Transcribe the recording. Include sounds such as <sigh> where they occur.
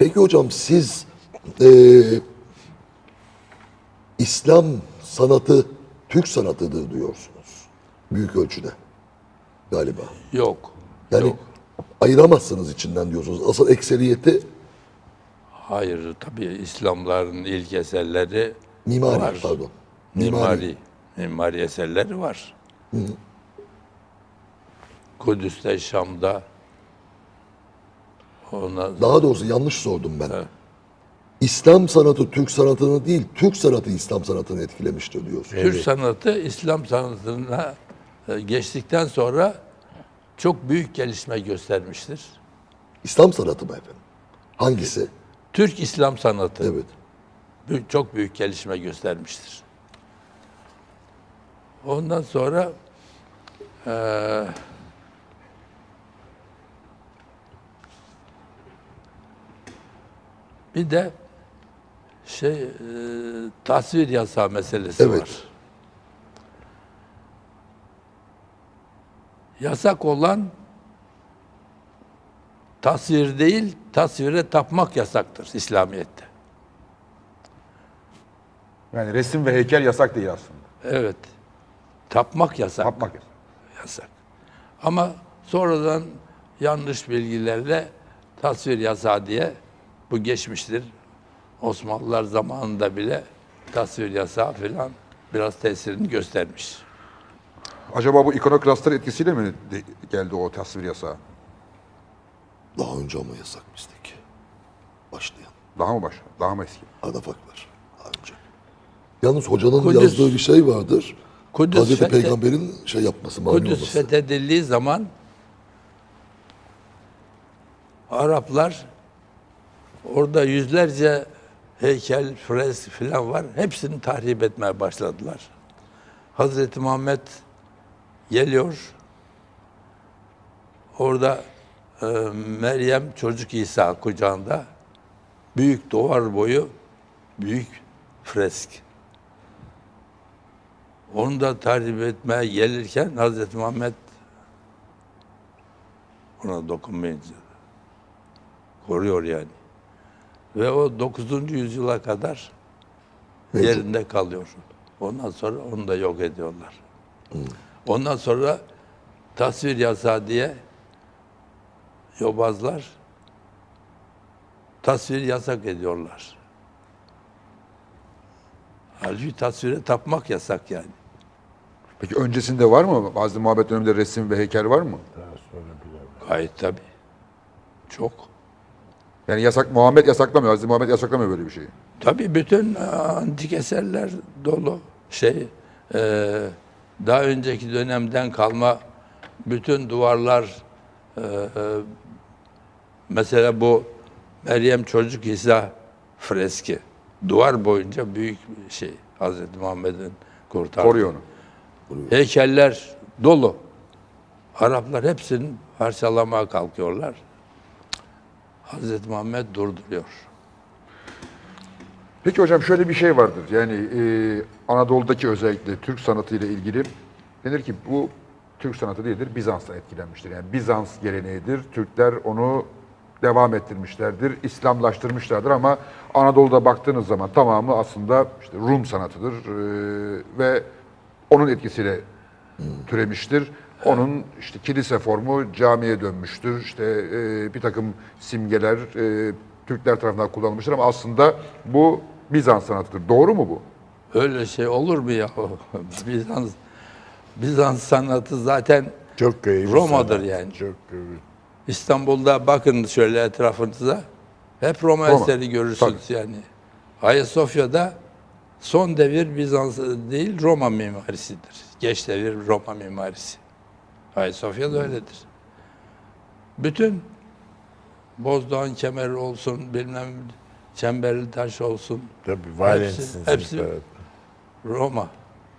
Peki hocam siz e, İslam sanatı Türk sanatıdır diyorsunuz. Büyük ölçüde galiba. Yok. Yani Yok. ayıramazsınız içinden diyorsunuz. Asıl ekseriyeti Hayır tabii İslamların ilk eserleri mimari var. pardon. Mimari. Mimari eserleri var. Kudüs'te, Şam'da. Ona, Daha doğrusu yanlış sordum ben. Evet. İslam sanatı Türk sanatını değil, Türk sanatı İslam sanatını etkilemiştir diyorsunuz. Türk sanatı İslam sanatına e, geçtikten sonra çok büyük gelişme göstermiştir. İslam sanatı mı efendim? Hangisi? Türk İslam sanatı Evet. çok büyük gelişme göstermiştir. Ondan sonra eee bir de şey eee, tasvir yasağı meselesi Evet. var. Yasak olan tasvir değil, tasvire tapmak yasaktır İslamiyet'te. Yani resim ve heykel yasak değil aslında. Evet. Tapmak yasak. Yasak. yasak. Ama sonradan yanlış bilgilerle tasvir yasağı diye bu geçmiştir. Osmanlılar zamanında bile tasvir yasağı falan biraz tesirini göstermiş. Acaba bu ikonoklastlar etkisiyle mi geldi o tasvir yasağı? Daha önce ama yasak bizdeki. Başlayan. Daha mı baş? Daha mı eski? Arafaklar. Daha önce. Yalnız hocanın Kudüs- yazdığı bir şey vardır. Kudüs Hazreti fethe- Peygamber'in şey yapması, mani Kudüs olması. fethedildiği zaman Araplar orada yüzlerce heykel, fresk falan var. Hepsini tahrip etmeye başladılar. Hazreti Muhammed geliyor. Orada e, Meryem çocuk İsa kucağında büyük duvar boyu büyük fresk. Onu da tahrip etmeye gelirken Hazreti Muhammed ona dokunmayınca koruyor yani. Ve o 9. yüzyıla kadar Mevcut. yerinde kalıyor. Ondan sonra onu da yok ediyorlar. Ondan sonra tasvir yasağı diye yobazlar tasvir yasak ediyorlar. Halbuki tasvire tapmak yasak yani. Peki öncesinde var mı? Hazreti Muhammed döneminde resim ve heykel var mı? Gayet tabii. Çok. Yani yasak Muhammed yasaklamıyor. Hazreti Muhammed yasaklamıyor böyle bir şeyi. Tabii bütün e, antik eserler dolu. Şey, e, daha önceki dönemden kalma bütün duvarlar, e, e, mesela bu Meryem Çocuk İsa freski, duvar boyunca büyük bir şey. Hazreti Muhammed'in kurtardığı. Koruyor onu. Heykeller dolu. Araplar hepsini parçalamaya kalkıyorlar. Hazreti Muhammed durduruyor. Peki hocam şöyle bir şey vardır. Yani e, Anadolu'daki özellikle Türk sanatı ile ilgili denir ki bu Türk sanatı değildir, Bizans'tan etkilenmiştir. Yani Bizans geleneğidir. Türkler onu devam ettirmişlerdir, İslamlaştırmışlardır ama Anadolu'da baktığınız zaman tamamı aslında işte Rum sanatıdır e, ve onun etkisiyle türemiştir. Onun işte kilise formu camiye dönmüştür. İşte e, bir takım simgeler e, Türkler tarafından kullanılmıştır ama aslında bu Bizans sanatıdır. Doğru mu bu? Öyle şey olur mu ya? <laughs> Bizans Bizans sanatı zaten Çok Roma'dır sanat. yani. Çok. İstanbul'da bakın şöyle etrafınıza. Hep Roma, Roma, eseri görürsünüz yani. Ayasofya'da son devir Bizans değil Roma mimarisidir. Geç devir Roma mimarisi. Ayasofya'da öyledir. Bütün Bozdoğan kemeri olsun, bilmem çemberli taş olsun. Tabii Valens'in hepsi seferber. Roma.